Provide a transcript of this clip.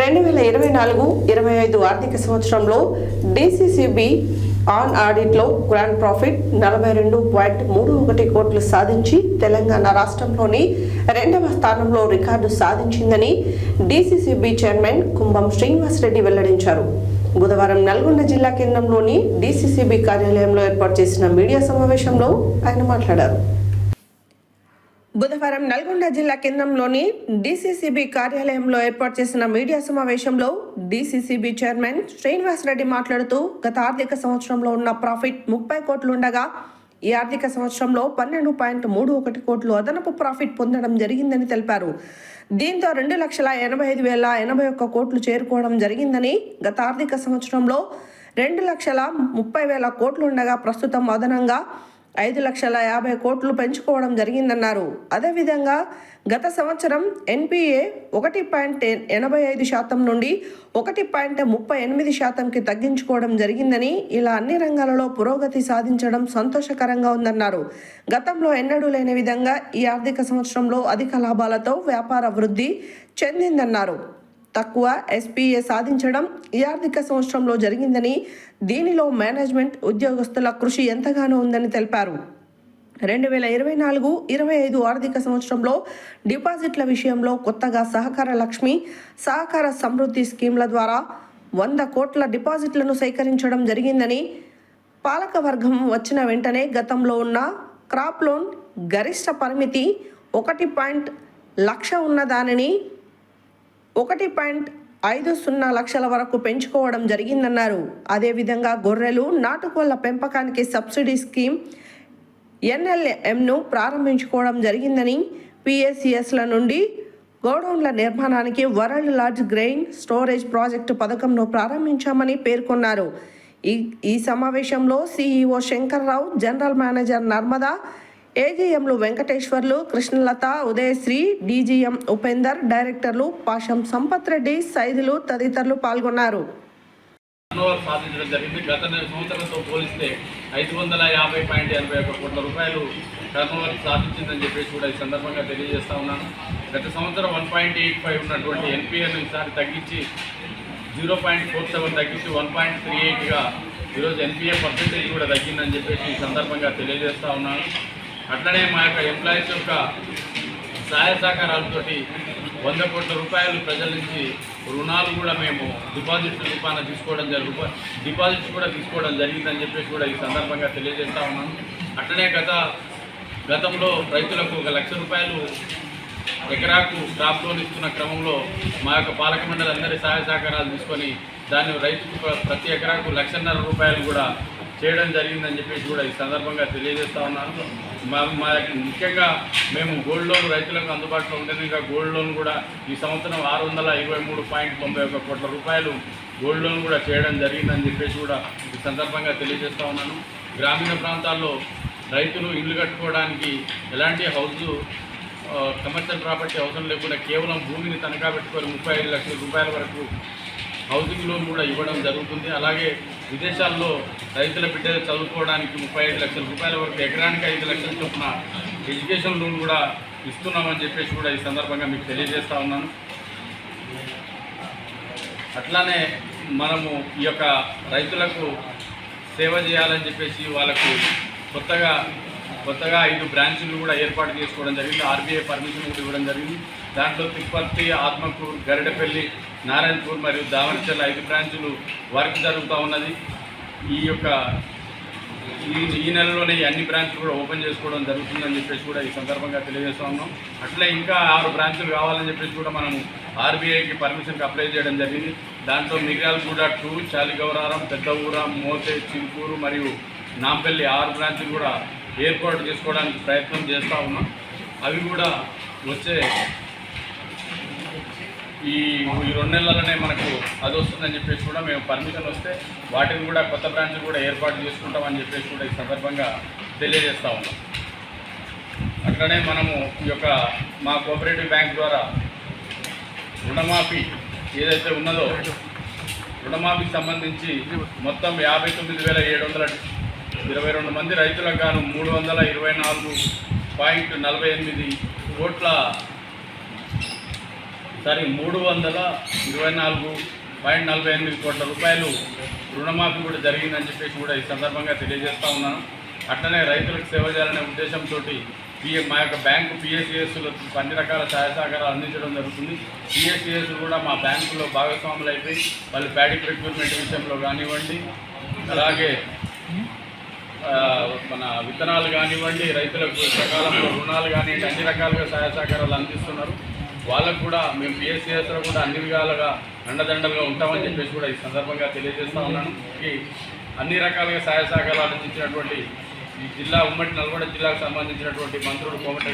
రెండు వేల ఇరవై నాలుగు ఇరవై ఐదు ఆర్థిక సంవత్సరంలో డిసిసిబి ఆన్ ఆడిట్లో గ్రాండ్ ప్రాఫిట్ నలభై రెండు పాయింట్ మూడు ఒకటి కోట్లు సాధించి తెలంగాణ రాష్ట్రంలోని రెండవ స్థానంలో రికార్డు సాధించిందని డిసిసిబి చైర్మన్ కుంభం శ్రీనివాసరెడ్డి వెల్లడించారు. బుధవారం నల్గొండ జిల్లా కేంద్రంలోని డిసిసిబి కార్యాలయంలో ఏర్పాటు చేసిన మీడియా సమావేశంలో ఆయన మాట్లాడారు. బుధవారం నల్గొండ జిల్లా కేంద్రంలోని డీసీసీబీ కార్యాలయంలో ఏర్పాటు చేసిన మీడియా సమావేశంలో డీసీసీబీ చైర్మన్ శ్రీనివాసరెడ్డి మాట్లాడుతూ గత ఆర్థిక సంవత్సరంలో ఉన్న ప్రాఫిట్ ముప్పై కోట్లుండగా ఈ ఆర్థిక సంవత్సరంలో పన్నెండు పాయింట్ మూడు ఒకటి కోట్లు అదనపు ప్రాఫిట్ పొందడం జరిగిందని తెలిపారు. దీంతో రెండు లక్షల ఎనభై ఐదు వేల ఎనభై ఒక్క కోట్లు చేరుకోవడం జరిగిందని గత ఆర్థిక సంవత్సరంలో రెండు లక్షల ముప్పై వేల కోట్లు ఉండగా ప్రస్తుతం అదనంగా ఐదు లక్షల యాభై కోట్లు పెంచుకోవడం జరిగిందన్నారు. అదేవిధంగా గత సంవత్సరం ఎన్పిఏ ఒకటి పాయింట్ ఎనభై ఐదు శాతం నుండి ఒకటి పాయింట్ ముప్పై ఎనిమిది శాతంకి తగ్గించుకోవడం జరిగిందని ఇలా అన్ని రంగాలలో పురోగతి సాధించడం సంతోషకరంగా ఉందన్నారు. గతంలో ఎన్నడూ లేని విధంగా ఈ ఆర్థిక సంవత్సరంలో అధిక లాభాలతో వ్యాపార వృద్ధి చెందిందన్నారు. తక్కువ ఎస్పీఏ సాధించడం ఈ ఆర్థిక సంవత్సరంలో జరిగిందని దీనిలో మేనేజ్మెంట్ ఉద్యోగస్తుల కృషి ఎంతగానో ఉందని తెలిపారు. రెండు వేల ఇరవై నాలుగు ఇరవై ఐదు ఆర్థిక సంవత్సరంలో డిపాజిట్ల విషయంలో కొత్తగా సహకార లక్ష్మి సహకార సమృద్ధి స్కీమ్ల ద్వారా వంద కోట్ల డిపాజిట్లను సేకరించడం జరిగిందని పాలకవర్గం వచ్చిన వెంటనే గతంలో ఉన్న క్రాప్ లోన్ గరిష్ట పరిమితి ఒకటి పాయింట్ లక్ష ఉన్న దానిని ఒకటి పాయింట్ ఐదు సున్నా లక్షల వరకు పెంచుకోవడం జరిగిందన్నారు. అదేవిధంగా గొర్రెలు నాటుకోళ్ళ పెంపకానికి సబ్సిడీ స్కీమ్ ఎన్ఎల్ఎంను ప్రారంభించుకోవడం జరిగిందని పిఎస్సిఎస్ల నుండి గోడౌన్ల నిర్మాణానికి world large grain storage project పథకంను ప్రారంభించామని పేర్కొన్నారు. ఈ ఈ సమావేశంలో CEO Shankarrao general manager Narmada ఏజీఎంలు Venkateswarlu Krishnalatha Udayasri DGM Upender డైరెక్టర్లు పాషం సంపత్ రెడ్డి సైదులు తదితరులు పాల్గొన్నారు. సాధించడం జరిగింది. గత సంవత్సరంతో పోలిస్తే ఐదు వందల యాభై పాయింట్ ఎనభై ఒక కోట్ల రూపాయలు టర్నోవర్ సాధించిందని చెప్పేసి కూడా ఈ సందర్భంగా తెలియజేస్తా ఉన్నాను. గత సంవత్సరం వన్ పాయింట్ ఎయిట్ ఫైవ్ ఉన్నటువంటి ఎన్పిఎల్ ఈసారి తగ్గించి జీరో పాయింట్ ఫోర్ సెవెన్ తగ్గించి వన్ పాయింట్ త్రీ ఎయిట్గా ఈరోజు ఎన్పిఏ పర్సెంటేజ్ కూడా తగ్గిందని చెప్పేసి ఈ సందర్భంగా తెలియజేస్తా ఉన్నాను. అట్లనే మా యొక్క ఎంప్లాయీస్ యొక్క సహాయ సహకారాలతోటి వంద కోట్ల రూపాయలు ప్రజల నుంచి రుణాలు కూడా మేము డిపాజిట్ రూపాన తీసుకోవడం జరుగు డిపాజిట్స్ కూడా తీసుకోవడం జరిగిందని చెప్పేసి కూడా ఈ సందర్భంగా తెలియజేస్తా ఉన్నాను. అట్లనే గత గతంలో రైతులకు ఒక లక్ష రూపాయలు ఎకరాకు క్రాప్ లోన్ ఇస్తున్న క్రమంలో మా యొక్క పాలక మండలి అందరి సహాయ సహకారాలు తీసుకొని దాన్ని రైతుకు ప్రతి ఎకరాకు లక్షన్నర రూపాయలు కూడా చేయడం జరిగిందని చెప్పేసి కూడా ఈ సందర్భంగా తెలియజేస్తా ఉన్నాను. మా మా ముఖ్యంగా మేము గోల్డ్ లోన్ రైతులకు అందుబాటులో ఉండేది ఇంకా గోల్డ్ లోన్ కూడా ఈ సంవత్సరం ఆరు వందల ఇరవై మూడు పాయింట్ తొంభై ఒక కోట్ల రూపాయలు గోల్డ్ లోన్ కూడా చేయడం జరిగిందని చెప్పేసి కూడా ఈ సందర్భంగా తెలియజేస్తూ ఉన్నాను. గ్రామీణ ప్రాంతాల్లో రైతులు ఇల్లు కట్టుకోవడానికి ఎలాంటి హౌస్ కమర్షియల్ ప్రాపర్టీ అవసరం లేకుండా కేవలం భూమిని తనఖా పెట్టుకొని ముప్పై ఐదు లక్షల రూపాయల వరకు హౌసింగ్ లోన్ కూడా ఇవ్వడం జరుగుతుంది. అలాగే విదేశాల్లో రైతుల బిడ్డలు చదువుకోవడానికి ముప్పై ఐదు లక్షల రూపాయల వరకు ఎకరానికి ఐదు లక్షల చొప్పున ఎడ్యుకేషన్ లోన్ కూడా ఇస్తున్నామని చెప్పేసి కూడా ఈ సందర్భంగా మీకు తెలియజేస్తా ఉన్నాను. అట్లానే మనము ఈ యొక్క రైతులకు సేవ చేయాలని చెప్పేసి వాళ్ళకు కొత్తగా కొత్తగా ఐదు బ్రాంచులు కూడా ఏర్పాటు చేసుకోవడం జరిగింది. ఆర్బీఐ పర్మిషన్ కూడా ఇవ్వడం జరిగింది. దాంట్లో తిప్పర్తి ఆత్మకూరు గరిడపల్లి నారాయణపూర్ మరియు దావనచర్ల ఐదు బ్రాంచులు వర్క్ జరుగుతూ ఉన్నది. ఈ యొక్క ఈ ఈ నెలలోనే అన్ని బ్రాంచ్లు కూడా ఓపెన్ చేసుకోవడం జరుగుతుందని చెప్పేసి కూడా ఈ సందర్భంగా తెలియజేస్తూ ఉన్నాం. అట్లే ఇంకా ఆరు బ్రాంచ్లు కావాలని చెప్పేసి కూడా మనం ఆర్బీఐకి పర్మిషన్కి అప్లై చేయడం జరిగింది. దాంట్లో మిర్యాలగూడ టూ చాలిగౌరారం పెద్ద ఊర మోతే చింకూరు మరియు నాంపల్లి ఆరు బ్రాంచులు కూడా ఏర్పాటు చేసుకోవడానికి ప్రయత్నం చేస్తూ ఉన్నాం. అవి కూడా వచ్చే ఈ ఈ రెండు నెలలనే మనకు అది వస్తుందని చెప్పేసి కూడా మేము పర్మిషన్ వస్తే వాటిని కూడా కొత్త బ్రాంచ్లు కూడా ఏర్పాటు చేసుకుంటామని చెప్పేసి కూడా ఈ సందర్భంగా తెలియజేస్తూ ఉన్నాం. అట్లనే మనము ఈ యొక్క మా కోఆపరేటివ్ బ్యాంక్ ద్వారా రుణమాఫీ ఏదైతే ఉన్నదో రుణమాఫీకి సంబంధించి మొత్తం యాభై తొమ్మిది వేల ఏడు వందల ఇరవై రెండు మంది రైతులకు గాను మూడు వందల ఇరవై నాలుగు పాయింట్ నలభై ఎనిమిది కోట్ల సారీ మూడు వందల ఇరవై నాలుగు పాయింట్ నలభై ఎనిమిది కోట్ల రూపాయలు రుణమాఫీ కూడా జరిగిందని చెప్పేసి కూడా ఈ సందర్భంగా తెలియజేస్తా ఉన్నాను. అట్లనే రైతులకు సేవ చేయాలనే ఉద్దేశంతో మా యొక్క బ్యాంకు పిఎస్సిఎస్లు అన్ని రకాల సహాయ సహకారాలు అందించడం జరుగుతుంది. పిఎస్సిఎస్ కూడా మా బ్యాంకులో భాగస్వాములు అయిపోయి వాళ్ళు ప్యాడీ రిక్రూట్మెంట్ విషయంలో కానివ్వండి అలాగే మన విత్తనాలు కానివ్వండి రైతులకు సకాలంలో రుణాలు కానివ్వండి అన్ని రకాలుగా సహాయ సహకారాలు అందిస్తున్నారు. వాళ్ళకు కూడా మేము పిఎస్సిఎస్లో కూడా అన్ని విధాలుగా అండదండలుగా ఉంటామని చెప్పేసి కూడా ఈ సందర్భంగా తెలియజేస్తా ఉన్నాను. అన్ని రకాలుగా సహాయ సహకారాలు అందించినటువంటి ఈ జిల్లా ఉమ్మడి నల్గొండ జిల్లాకు సంబంధించినటువంటి మంత్రులు కోమటి